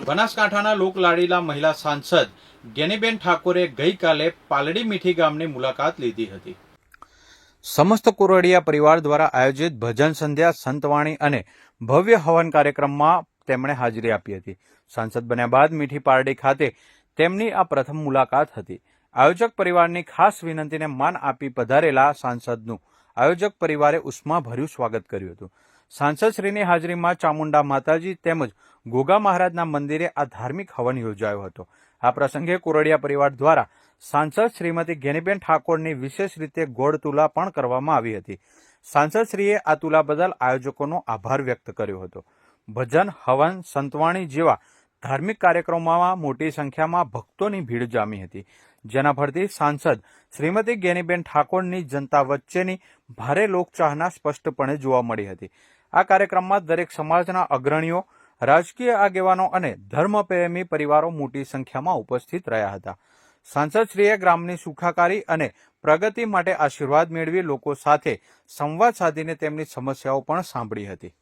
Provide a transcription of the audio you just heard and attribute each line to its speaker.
Speaker 1: બનાસકાંઠાના લોકલાડીલા મહિલા સાંસદ ગેનીબેન ઠાકોરે ગઈકાલે પાલડી મીઠી ગામની મુલાકાત લીધી હતી. સમસ્ત કુરડિયા પરિવાર દ્વારા આયોજિત ભજન સંધ્યા, સંતવાણી અને ભવ્ય હવન કાર્યક્રમમાં તેમણે હાજરી આપી હતી. સાંસદ બન્યા બાદ મીઠી પારડી ખાતે તેમની આ પ્રથમ મુલાકાત હતી. આયોજક પરિવારની ખાસ વિનંતીને માન આપી પધારેલા સાંસદનું આયોજક પરિવારે ઉષ્માભર્યું સ્વાગત કર્યું હતું. સાંસદશ્રીની હાજરીમાં ચામુંડા માતાજી તેમજ ગોગા મહારાજના મંદિરે આ ધાર્મિક હવન યોજાયો હતો. આ પ્રસંગે કોરડિયા પરિવાર દ્વારા સાંસદ શ્રીમતી ગેનીબેન ઠાકોરની વિશેષ રીતે ગોળ તુલા પણ કરવામાં આવી હતી. સાંસદશ્રીએ આ તુલા બદલ આયોજકોનો આભાર વ્યક્ત કર્યો હતો. ભજન, હવન, સંતવાણી જેવા ધાર્મિક કાર્યક્રમોમાં મોટી સંખ્યામાં ભક્તોની ભીડ જામી હતી. જેના પરથી સાંસદ શ્રીમતી ગેનીબેન ઠાકોરની જનતા વચ્ચેની ભારે લોકચાહના સ્પષ્ટપણે જોવા મળી હતી. આ કાર્યક્રમમાં દરેક સમાજના અગ્રણીઓ, રાજકીય આગેવાનો અને ધર્મપ્રેમી પરિવારો મોટી સંખ્યામાં ઉપસ્થિત રહ્યા હતા. સાંસદશ્રીએ ગ્રામની સુખાકારી અને પ્રગતિ માટે આશીર્વાદ મેળવી લોકો સાથે સંવાદ સાધીને તેમની સમસ્યાઓ પણ સાંભળી હતી.